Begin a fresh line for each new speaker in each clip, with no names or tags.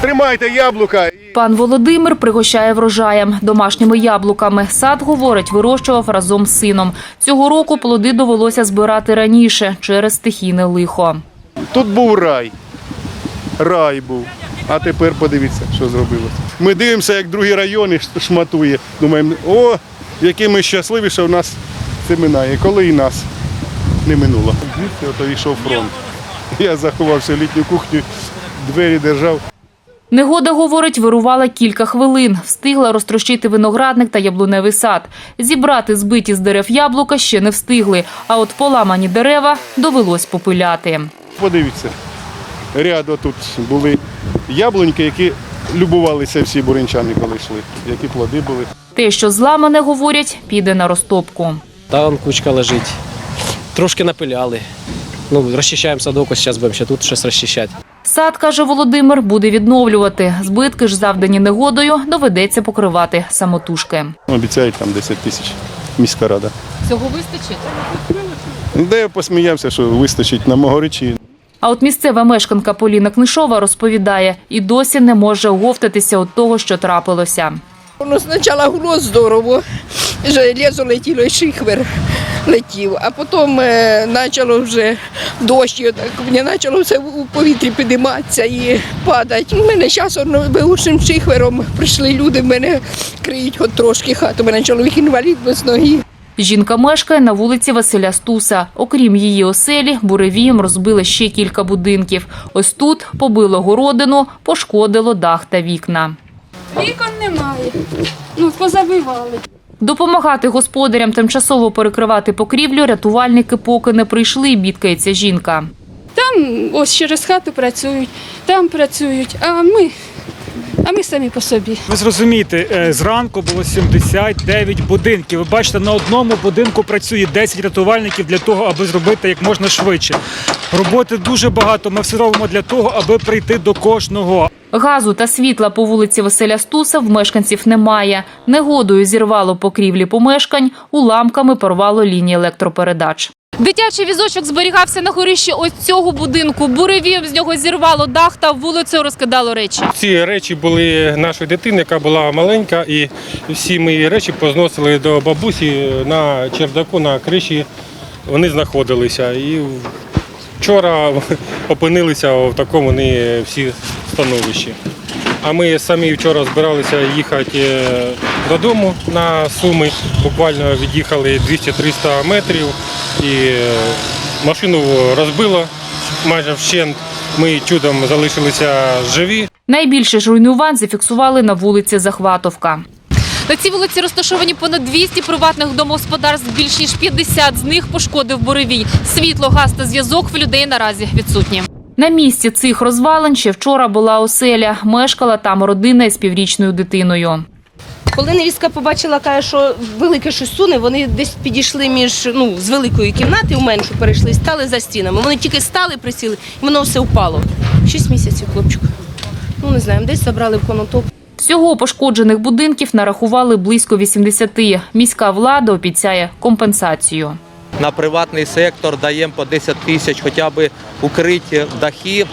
Тримайте яблука.
Пан Володимир пригощає врожаєм домашніми яблуками. Сад, говорить, вирощував разом з сином. Цього року плоди довелося збирати раніше через стихійне лихо.
Тут був рай. Рай був. А тепер подивіться, що зробилося. Ми дивимося, як другі райони шматує. Думаємо, о, які ми щасливі, що в нас це минає. Коли і нас не минуло. Звідси ото йшов фронт. Я заховався в літню кухню, двері держав.
Негода, говорить, вирувала кілька хвилин. Встигла розтрощити виноградник та яблуневий сад. Зібрати збиті з дерев яблука ще не встигли, а от поламані дерева довелось попиляти.
Подивіться, ряд тут були яблуньки, які любувалися всі буринчани, коли йшли, які плоди були.
Те, що зламане, говорять, піде на розтопку.
Там кучка лежить. Трошки напиляли. Ну, розчищаємо садок, ось зараз будемо ще тут щось розчищати.
Сад, каже Володимир, буде відновлювати. Збитки ж завдані негодою доведеться покривати самотужки.
Обіцяють там 10 тисяч міська рада.
Цього вистачить?
Де я посміявся, що вистачить на могоричі.
А от місцева мешканка Поліна Книшова розповідає, і досі не може оговтатися від того, що трапилося.
Ну, спочатку було здорово, железо летіло і шихвер летів, а потім е, почало вже дощ, мені почало все у повітрі підійматися і падати. У мене зараз вигушим шихвером прийшли люди, мене криють хоч трошки хату, у мене чоловік інвалід без ноги.
Жінка мешкає на вулиці Василя Стуса. Окрім її оселі, буревієм розбили ще кілька будинків. Ось тут побило городину, пошкодило дах та вікна.
Вікон немає. Ну, позабивали.
Допомагати господарям тимчасово перекривати покрівлю рятувальники поки не прийшли, бідкається жінка.
Там ось через хату працюють, там працюють, а ми, а ми самі по собі.
Ви зрозумієте, е, зранку було 79 будинків. Ви бачите, на одному будинку працює 10 рятувальників для того, аби зробити як можна швидше. Роботи дуже багато. Ми все робимо для того, аби прийти до кожного.
Газу та світла по вулиці Василя Стуса в мешканців немає. Негодою зірвало покрівлі помешкань, уламками порвало лінії електропередач. Дитячий візочок зберігався на горищі ось цього будинку. Буревієм з нього зірвало дах та вулицею розкидало речі.
Ці речі були нашої дитини, яка була маленька, і всі мої речі позносили до бабусі на чердаку, на криші. Вони знаходилися. І вчора опинилися в такому вони всі становищі. А ми самі вчора збиралися їхати е, додому на Суми. Буквально від'їхали 200-300 метрів і е, машину розбило майже вщент. Ми чудом залишилися живі.
Найбільше ж руйнувань зафіксували на вулиці Захватовка. На цій вулиці розташовані понад 200 приватних домогосподарств. Більш ніж 50 з них пошкодив буревій. Світло, газ та зв'язок в людей наразі відсутні. На місці цих розвалин ще вчора була оселя. Мешкала там родина із піврічною дитиною.
Коли невістка побачила, каже, що велике щось суне, вони десь підійшли між ну з великої кімнати в меншу перейшли, стали за стінами. Вони тільки стали, присіли, і воно все впало. Шість місяців, хлопчик. Ну не знаю, десь забрали в конотоп.
Всього пошкоджених будинків нарахували близько 80. Міська влада обіцяє компенсацію.
на приватний сектор даємо по 10 тисяч хоча б укриті дахи,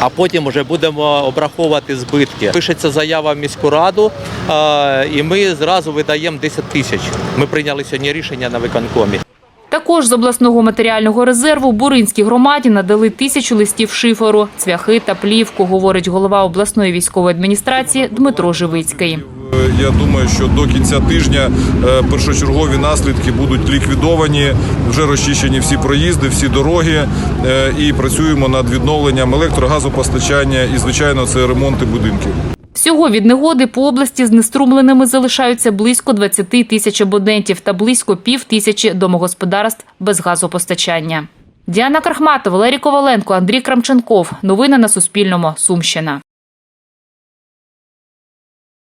а потім вже будемо обраховувати збитки. Пишеться заява в міську раду, і ми зразу видаємо 10 тисяч. Ми прийняли сьогодні рішення на виконкомі.
Також з обласного матеріального резерву Буринській громаді надали тисячу листів шиферу, цвяхи та плівку, говорить голова обласної військової адміністрації Дмитро Живицький.
Я думаю, що до кінця тижня е, першочергові наслідки будуть ліквідовані. Вже розчищені всі проїзди, всі дороги, е, і працюємо над відновленням електрогазопостачання і, звичайно, це ремонти будинків.
Всього від негоди по області знеструмленими залишаються близько 20 тисяч абонентів та близько пів тисячі домогосподарств без газопостачання. Діана Крахматова, Валерій Коваленко, Андрій Крамченков. Новини на Суспільному. Сумщина.